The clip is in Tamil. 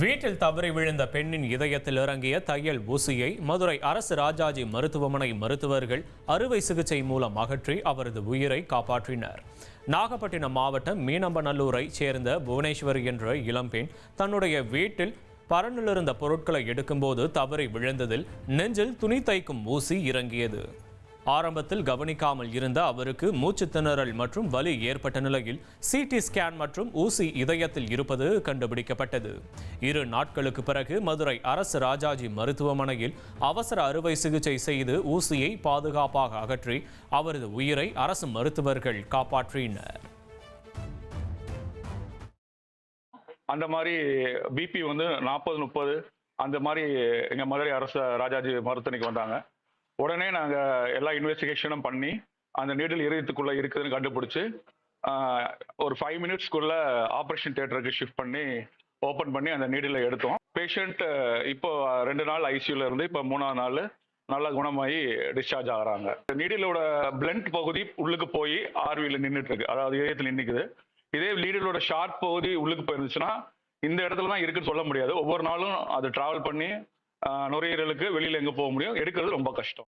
வீட்டில் தவறி விழுந்த பெண்ணின் இதயத்தில் இறங்கிய தையல் ஊசியை மதுரை அரசு ராஜாஜி மருத்துவமனை மருத்துவர்கள் அறுவை சிகிச்சை மூலம் அகற்றி அவரது உயிரை காப்பாற்றினர். நாகப்பட்டினம் மாவட்டம் மீனம்பநல்லூரை சேர்ந்த புவனேஸ்வர் என்ற இளம்பெண் தன்னுடைய வீட்டில் பரனிலிருந்த பொருட்களை எடுக்கும்போது தவறி விழுந்ததில் நெஞ்சில் துணி தைக்கும் ஊசி இறங்கியது. ஆரம்பத்தில் கவனிக்காமல் இருந்த அவருக்கு மூச்சு திணறல் மற்றும் வலி ஏற்பட்ட நிலையில் சிடி ஸ்கேன் மற்றும் ஊசி இதயத்தில் இருப்பது கண்டுபிடிக்கப்பட்டது. இரு நாட்களுக்கு பிறகு மதுரை அரசு ராஜாஜி மருத்துவமனையில் அவசர அறுவை சிகிச்சை செய்து ஊசியை பாதுகாப்பாக அகற்றி அவரது உயிரை அரசு மருத்துவர்கள் காப்பாற்றினர். அந்த மாதிரி பிபி வந்து நாற்பது முப்பது அந்த மாதிரி எங்கள் மதுரை அரசு ராஜாஜி மருத்துவனைக்கு வந்தாங்க. உடனே நாங்கள் எல்லா இன்வெஸ்டிகேஷனும் பண்ணி அந்த நீடில் இதயத்துக்குள்ளே இருக்குதுன்னு கண்டுபிடிச்சி ஒரு ஃபைவ் மினிட்ஸ்க்குள்ள ஆப்ரேஷன் தியேட்டருக்கு ஷிஃப்ட் பண்ணி ஓப்பன் பண்ணி அந்த நீடில் எடுத்தோம். பேஷண்ட் இப்போ ரெண்டு நாள் ஐசியூல இருந்து இப்போ மூணாவது நாள் நல்லா குணமாகி டிஸ்சார்ஜ் ஆகிறாங்க. நீடிலோட பிளண்ட் பகுதி உள்ளுக்கு போய் ஆர்வியில் நின்றுட்டு இருக்கு அதாவது இதயத்தில் நின்றுக்குது இதே நீடிலோட ஷார்ட் பகுதி உள்ளுக்கு போயிருந்துச்சுன்னா இந்த இடத்துல தான் இருக்குன்னு சொல்ல முடியாது. ஒவ்வொரு நாளும் அது டிராவல் பண்ணி நுரையீரலுக்கு வெளியில எங்க போக முடியும்? எடுக்கிறது ரொம்ப கஷ்டம்.